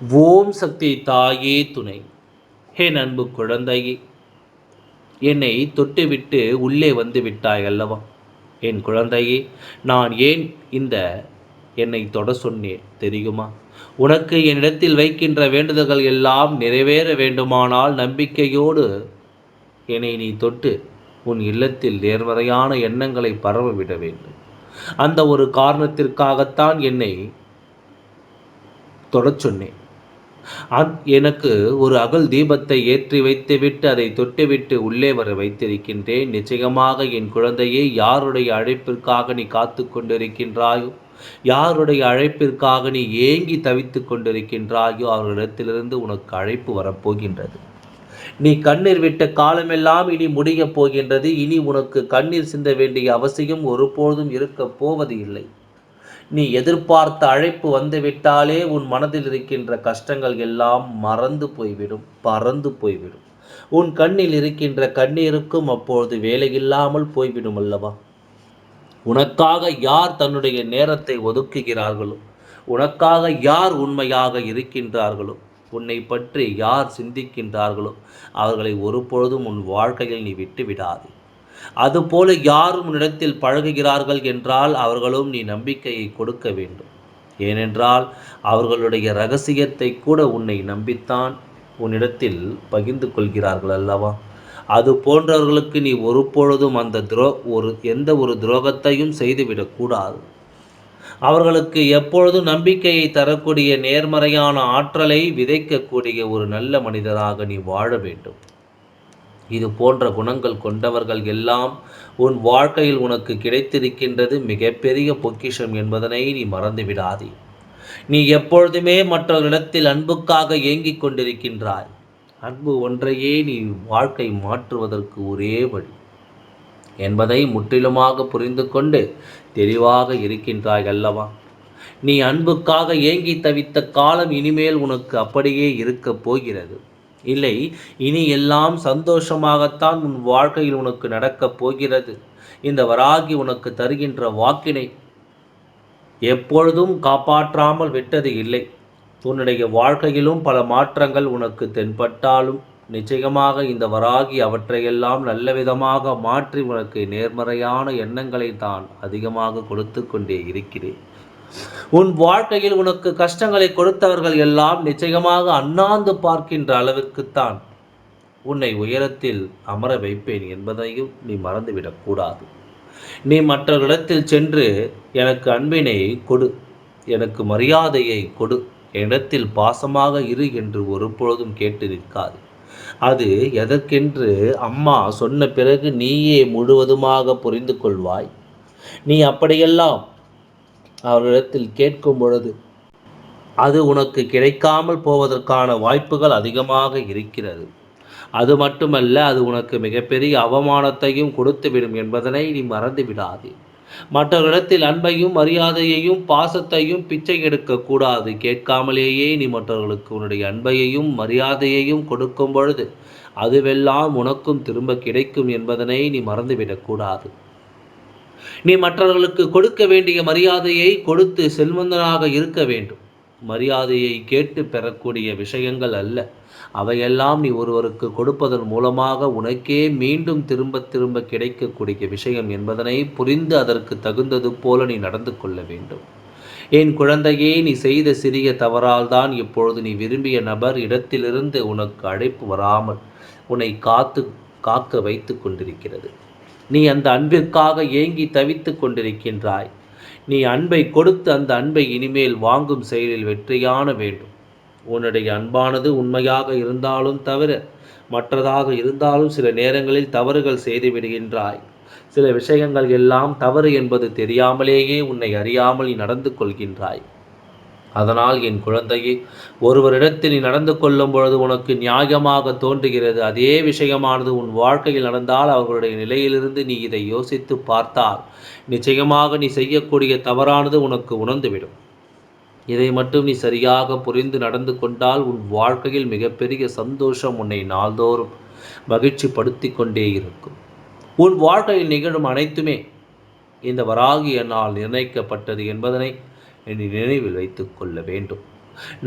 ஓம் சக்தி தாயே துணை. ஹே அன்பு குழந்தையே என்னை தொட்டுவிட்டு உள்ளே வந்து விட்டாய் அல்லவா என் குழந்தையே நான் ஏன் இந்த என்னை தொட சொன்னேன் தெரியுமா? உனக்கு என்னிடத்தில் வைக்கின்ற வேண்டுதல்கள் எல்லாம் நிறைவேற வேண்டுமானால் நம்பிக்கையோடு என்னை நீ தொட்டு உன் இல்லத்தில் நேர்மறையான எண்ணங்களை பரவ விட வேண்டும். அந்த ஒரு காரணத்திற்காகத்தான் என்னை தொடச் சொன்னேன். எனக்கு ஒரு அகல் தீபத்தை ஏற்றி வைத்துவிட்டு அதை தொட்டுவிட்டு உள்ளே வர வைத்திருக்கின்றேன். நிச்சயமாக என் குழந்தையை யாருடைய அழைப்பிற்காக நீ காத்து கொண்டிருக்கின்றாயோ? யாருடைய அழைப்பிற்காக நீ ஏங்கி தவித்து கொண்டிருக்கின்றாயோ? அவர்களிடத்திலிருந்து உனக்கு அழைப்பு வரப்போகின்றது. நீ கண்ணீர் விட்ட காலமெல்லாம் இனி முடியப் போகின்றது. இனி உனக்கு கண்ணீர் சிந்த வேண்டிய அவசியம் ஒருபொழுதும் இருக்கப் போவது இல்லை நீ எதிர்பார்த்த அழைப்பு வந்துவிட்டாலே உன் மனதில் இருக்கின்ற கஷ்டங்கள் எல்லாம் மறந்து போய்விடும் பறந்து போய்விடும். உன் கண்ணில் இருக்கின்ற கண்ணீருக்கும் அப்பொழுது வேலையில்லாமல் போய்விடும் அல்லவா? உனக்காக யார் தன்னுடைய நேரத்தை ஒதுக்குகிறார்களோ உனக்காக யார் உண்மையாக இருக்கின்றார்களோ உன்னை பற்றி யார் சிந்திக்கின்றார்களோ அவர்களை ஒருபொழுதும் உன் வாழ்க்கையில் நீ விட்டு விடாதே அதுபோல யாரும் உன்னிடத்தில் பழகுகிறார்கள் என்றால் அவர்களும் நீ நம்பிக்கையை கொடுக்க வேண்டும். ஏனென்றால் அவர்களுடைய ரகசியத்தை கூட உன்னை நம்பித்தான் உன்னிடத்தில் பகிர்ந்து கொள்கிறார்கள் அல்லவா? அது போன்றவர்களுக்கு நீ ஒருபொழுதும் அந்த துரோ ஒரு எந்த ஒரு துரோகத்தையும் செய்துவிடக்கூடாது அவர்களுக்கு எப்பொழுதும் நம்பிக்கையை தரக்கூடிய நேர்மறையான ஆற்றலை விதைக்கக்கூடிய ஒரு நல்ல மனிதராக நீ வாழ வேண்டும். இது போன்ற குணங்கள் கொண்டவர்கள் எல்லாம் உன் வாழ்க்கையில் உனக்கு கிடைத்திருக்கின்றது மிகப்பெரிய பொக்கிஷம் என்பதனை நீ மறந்து விடாதே நீ எப்பொழுதுமே மற்றவர்களிடத்தில் அன்புக்காக ஏங்கிக் கொண்டிருக்கின்றாய். அன்பு ஒன்றையே நீ வாழ்க்கை மாற்றுவதற்கு ஒரே வழி. என்பதை முற்றிலுமாக புரிந்து கொண்டு தெளிவாக இருக்கின்றாய் அல்லவா? நீ அன்புக்காக ஏங்கி தவித்த காலம் இனிமேல் உனக்கு அப்படியே இருக்கப் போகிறது. இல்லை இனி எல்லாம் சந்தோஷமாகத்தான் உன் வாழ்க்கையில் உனக்கு நடக்கப் போகிறது. இந்த வராகி உனக்கு தருகின்ற வாக்கினை எப்பொழுதும் காப்பாற்றாமல் விட்டது இல்லை. உன்னுடைய வாழ்க்கையிலும் பல மாற்றங்கள் உனக்கு தென்பட்டாலும் நிச்சயமாக இந்த வராகி அவற்றையெல்லாம் நல்ல விதமாக மாற்றி உனக்கு நேர்மறையான எண்ணங்களை தான் அதிகமாக கொடுத்து கொண்டே இருக்கிறேன். உன் வாழ்க்கையில் உனக்கு கஷ்டங்களை கொடுத்தவர்கள் எல்லாம் நிச்சயமாக அண்ணாந்து பார்க்கின்ற அளவிற்குத்தான் உன்னை உயரத்தில் அமர வைப்பேன் என்பதையும் நீ மறந்துவிடக்கூடாது நீ மற்றவர்களிடத்தில் சென்று எனக்கு அன்பினை கொடு எனக்கு மரியாதையை கொடு. என்னிடத்தில் பாசமாக இரு என்று ஒருபொழுதும் கேட்டு நிற்காது. அது எதற்கென்று அம்மா சொன்ன பிறகு நீயே முழுவதுமாக புரிந்து கொள்வாய். நீ அப்படியெல்லாம் அவர்களிடத்தில் கேட்கும் பொழுது அது உனக்கு கிடைக்காமல் போவதற்கான வாய்ப்புகள் அதிகமாக இருக்கிறது. அது மட்டுமல்ல அது உனக்கு மிகப்பெரிய அவமானத்தையும் கொடுத்துவிடும் என்பதனை நீ மறந்து விடாதே மற்றவரிடத்தில் அன்பையும் மரியாதையையும் பாசத்தையும் பிச்சை எடுக்கக்கூடாது கேட்காமலேயே நீ மற்றவர்களுக்கு உன்னுடைய அன்பையையும் மரியாதையையும் கொடுக்கும் பொழுது அதுவெல்லாம் உனக்கும் திரும்ப கிடைக்கும் என்பதனை நீ மறந்துவிடக்கூடாது நீ மற்றவர்களுக்கு கொடுக்க வேண்டிய மரியாதையை கொடுத்து செல்வந்தனாக இருக்க வேண்டும். மரியாதையை கேட்டு பெறக்கூடிய விஷயங்கள் அல்ல. அவையெல்லாம் நீ ஒருவருக்கு கொடுப்பதன் மூலமாக உனக்கே மீண்டும் திரும்ப திரும்ப கிடைக்கக்கூடிய விஷயம் என்பதனை புரிந்து அதற்கு தகுந்தது போல நீ நடந்து கொள்ள வேண்டும். என் குழந்தையே நீ செய்த சிறிய தவறால் தான் இப்பொழுது நீ விரும்பிய நபர் இடத்திலிருந்து உனக்கு அழைப்பு வராமல் உன்னை காத்து காக்க வைத்து கொண்டிருக்கிறது. நீ அந்த அன்பிற்காக ஏங்கி தவித்து கொண்டிருக்கின்றாய். நீ அன்பை கொடுத்து அந்த அன்பை இனிமேல் வாங்கும் செயலில் வெற்றியான வேண்டும். உன்னுடைய அன்பானது உண்மையாக இருந்தாலும் தவிர மற்றதாக இருந்தாலும் சில நேரங்களில் தவறுகள் செய்து விடுகின்றாய். சில விஷயங்கள் எல்லாம் தவறு என்பது தெரியாமலேயே உன்னை அறியாமல் நீ நடந்து கொள்கின்றாய். அதனால் என் குழந்தையே ஒருவரிடத்தில் நீ நடந்து கொள்ளும் பொழுது உனக்கு நியாயமாக தோன்றுகிறது. அதே விஷயமானது உன் வாழ்க்கையில் நடந்தால் அவர்களுடைய நிலையிலிருந்து நீ இதை யோசித்து பார்த்தால் நிச்சயமாக நீ செய்யக்கூடிய தவறானது உனக்கு உணர்ந்துவிடும். இதை மட்டும் நீ சரியாக புரிந்து நடந்து கொண்டால் உன் வாழ்க்கையில் மிகப்பெரிய சந்தோஷம் உன்னை நாள்தோறும் மகிழ்ச்சி படுத்தி கொண்டே இருக்கும். உன் வாழ்க்கையில் நிகழும் அனைத்துமே இந்த வராகி என்னால் நிர்ணயிக்கப்பட்டது என்பதனை என்று நினைவில் வைத்துக் கொள்ள வேண்டும்.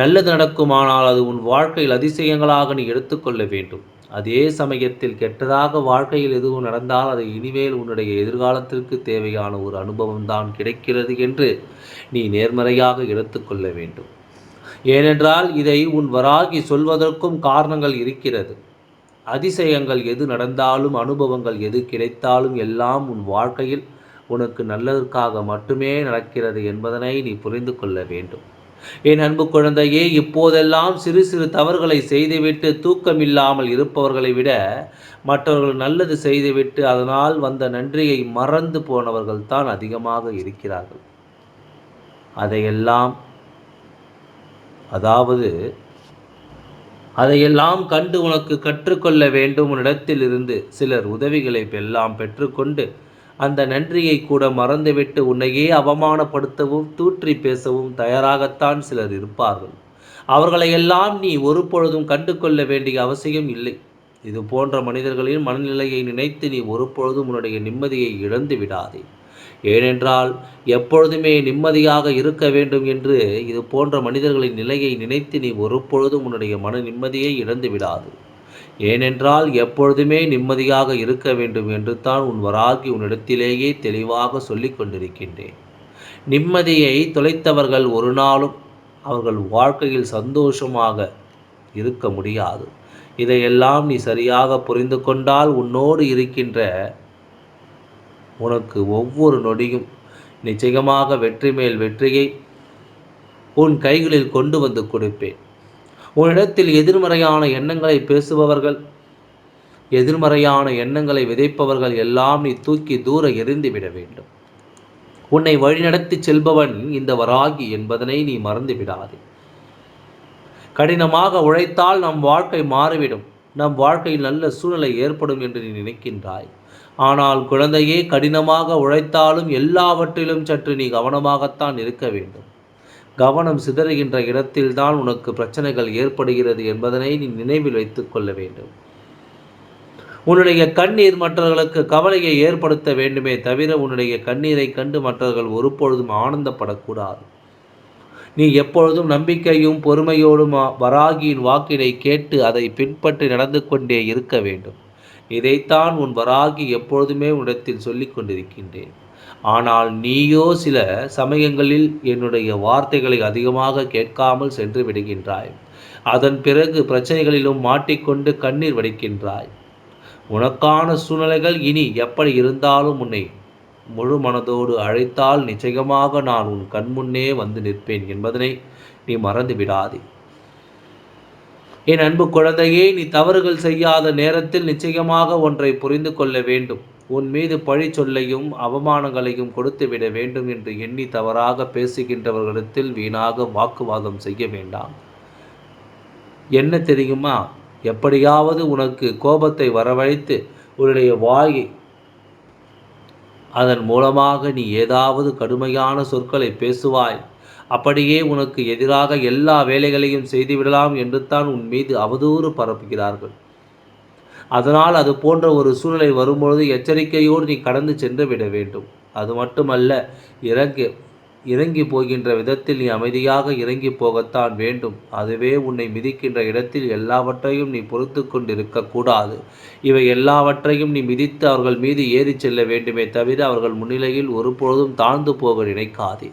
நல்லது நடக்குமானால் அது உன் வாழ்க்கையில் அதிசயங்களாக நீ எடுத்துக்கொள்ள வேண்டும். அதே சமயத்தில் கெட்டதாக வாழ்க்கையில் எதுவும் நடந்தால் அதை இனிமேல் உன்னுடைய எதிர்காலத்திற்கு தேவையான ஒரு அனுபவம் தான் கிடைக்கிறது என்று நீ நேர்மறையாக எடுத்துக்கொள்ள வேண்டும். ஏனென்றால் இதை உன் வராகி சொல்வதற்கும் காரணங்கள் இருக்கிறது. அதிசயங்கள் எது நடந்தாலும் அனுபவங்கள் எது கிடைத்தாலும் எல்லாம் உன் வாழ்க்கையில் உனக்கு நல்லதற்காக மட்டுமே நடக்கிறது என்பதனை நீ புரிந்து கொள்ள வேண்டும். என் அன்பு குழந்தையே இப்போதெல்லாம் சிறு சிறு தவறுகளை செய்துவிட்டு தூக்கமில்லாமல் இருப்பவர்களை விட மற்றவர்கள் நல்லது செய்துவிட்டு அதனால் வந்த நன்றியை மறந்து போனவர்கள் தான் அதிகமாக இருக்கிறார்கள். அதையெல்லாம் அதாவது அதையெல்லாம் கண்டு உனக்கு கற்றுக்கொள்ள வேண்டும். உன்னிடத்தில் இருந்து சிலர் உதவிகளை எல்லாம் பெற்றுக்கொண்டு அந்த நன்றியை கூட மறந்துவிட்டு உன்னையே அவமானப்படுத்தவும் தூற்றி பேசவும் தயாராகத்தான் சிலர் இருப்பார்கள். அவர்களையெல்லாம் நீ ஒரு பொழுதும் கண்டு கொள்ள வேண்டிய அவசியம் இல்லை. இது போன்ற மனிதர்களின் மனநிலையை நினைத்து நீ ஒரு பொழுதும் உன்னுடைய நிம்மதியை இழந்து விடாதே. ஏனென்றால் எப்பொழுதுமே நிம்மதியாக இருக்க வேண்டும் என்று இது போன்ற மனிதர்களின் நிலையை நினைத்து நீ ஒரு பொழுதும் உன்னுடைய மன நிம்மதியை இழந்து விடாது. ஏனென்றால் எப்பொழுதுமே நிம்மதியாக இருக்க வேண்டும் என்று தான் உன் வராகி உன்னிடத்திலேயே தெளிவாக சொல்லிக் கொண்டிருக்கின்றேன். நிம்மதியை தொலைத்தவர்கள் ஒரு நாளும் அவர்கள் வாழ்க்கையில் சந்தோஷமாக இருக்க முடியாது. இதையெல்லாம் நீ சரியாக புரிந்து கொண்டால் உன்னோடு இருக்கின்ற உனக்கு ஒவ்வொரு நொடியும் நிச்சயமாக வெற்றி மேல் வெற்றியை உன் கைகளில் கொண்டு வந்து கொடுப்பேன். உன்னிடத்தில் எதிர்மறையான எண்ணங்களை பேசுபவர்கள் எதிர்மறையான எண்ணங்களை விதைப்பவர்கள் எல்லாம் நீ தூக்கி தூர எரிந்துவிட வேண்டும். உன்னை வழிநடத்தி செல்பவன் இந்த வராகி என்பதனை நீ மறந்து விடாதே. கடினமாக உழைத்தால் நம் வாழ்க்கை மாறிவிடும். நம் வாழ்க்கையில் நல்ல சூழ்நிலை ஏற்படும் என்று நீ நினைக்கின்றாய். ஆனால் குழந்தையே கடினமாக உழைத்தாலும் எல்லாவற்றிலும் சற்று நீ கவனமாகத்தான் இருக்க வேண்டும். கவனம் சிதறுகின்ற இடத்தில்தான் உனக்கு பிரச்சனைகள் ஏற்படுகிறது என்பதனை நீ நினைவில் வைத்துக் கொள்ள வேண்டும். உன்னுடைய கண்ணீர் மற்றவர்களுக்கு கவலையை ஏற்படுத்த வேண்டுமே தவிர உன்னுடைய கண்ணீரை கண்டு மற்றவர்கள் ஒருபொழுதும் ஆனந்தப்படக்கூடாது. நீ எப்பொழுதும் நம்பிக்கையும் பொறுமையோடும் வராகியின் வாக்கினை கேட்டு அதை பின்பற்றி நடந்து கொண்டே இருக்க வேண்டும். இதைத்தான் உன் வராகி எப்பொழுதுமே உன்னிடத்தில் சொல்லிக் கொண்டிருக்கின்றேன். ஆனால் நீயோ சில சமயங்களில் என்னுடைய வார்த்தைகளை அதிகமாக கேட்காமல் சென்று விடுகின்றாய். அதன் பிறகு பிரச்சனைகளிலும் மாட்டிக்கொண்டு கண்ணீர் வடிக்கின்றாய். உனக்கான சூழ்நிலைகள் இனி எப்படி இருந்தாலும் உன்னை முழு மனதோடு அழைத்தால் நிச்சயமாக நான் உன் கண்முன்னே வந்து நிற்பேன் என்பதனை நீ மறந்து விடாதே. என் அன்பு குழந்தையே நீ தவறுகள் செய்யாத நேரத்தில் நிச்சயமாக ஒன்றை புரிந்து கொள்ள வேண்டும். உன் மீது பழி சொல்லையும் அவமானங்களையும் கொடுத்து விட வேண்டும் என்று எண்ணி தவறாக பேசுகின்றவர்களிடத்தில் வீணாக வாக்குவாதம் செய்ய வேண்டாம். என்ன தெரியுமா? எப்படியாவது உனக்கு கோபத்தை வரவழைத்து உன்னுடைய வாயை அதன் மூலமாக நீ ஏதாவது கடுமையான சொற்களை பேசுவாய். அப்படியே உனக்கு எதிராக எல்லா வேலைகளையும் செய்துவிடலாம் என்று தான் உன் மீது அவதூறு பரப்புகிறார்கள். அதனால் அது போன்ற ஒரு சூழ்நிலை வரும்பொழுது எச்சரிக்கையோடு நீ கடந்து சென்று விட வேண்டும். அது மட்டுமல்ல இறங்கி இறங்கி போகின்ற விதத்தில் நீ அமைதியாக இறங்கி போகத்தான் வேண்டும். அதுவே உன்னை மிதிக்கின்ற இடத்தில் எல்லாவற்றையும் நீ பொறுத்து கொண்டிருக்கக்கூடாது இவை எல்லாவற்றையும் நீ மிதித்து அவர்கள் மீது ஏறி செல்ல வேண்டுமே தவிர அவர்கள் முன்னிலையில் ஒருபொழுதும் தாழ்ந்து போக நினைக்காதே.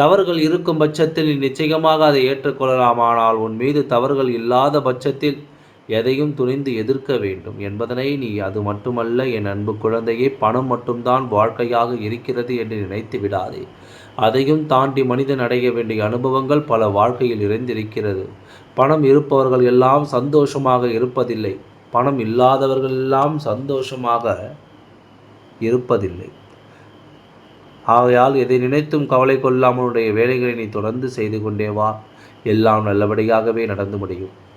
தவறுகள் இருக்கும் பட்சத்தில் நீ நிச்சயமாக அதை ஏற்றுக்கொள்ளலாம் ஆனால் உன் மீது தவறுகள் இல்லாத பட்சத்தில் எதையும் துணிந்து எதிர்க்க வேண்டும். என்பதனை நீ அது மட்டுமல்ல என் அன்பு குழந்தையே பணம் மட்டும்தான் வாழ்க்கையாக இருக்கிறது என்று நினைத்து விடாதே. அதையும் தாண்டி மனிதன் அடைய வேண்டிய அனுபவங்கள் பல வாழ்க்கையில் நிறைந்திருக்கிறது. பணம் இருப்பவர்கள் எல்லாம் சந்தோஷமாக இருப்பதில்லை. பணம் இல்லாதவர்கள் எல்லாம் சந்தோஷமாக இருப்பதில்லை. ஆகையால் எதை நினைத்தும் கவலை கொள்ளாமலுடைய வேலைகளை நீ தொடர்ந்து செய்து கொண்டே வா. எல்லாம் நல்லபடியாகவே நடந்து முடியும்.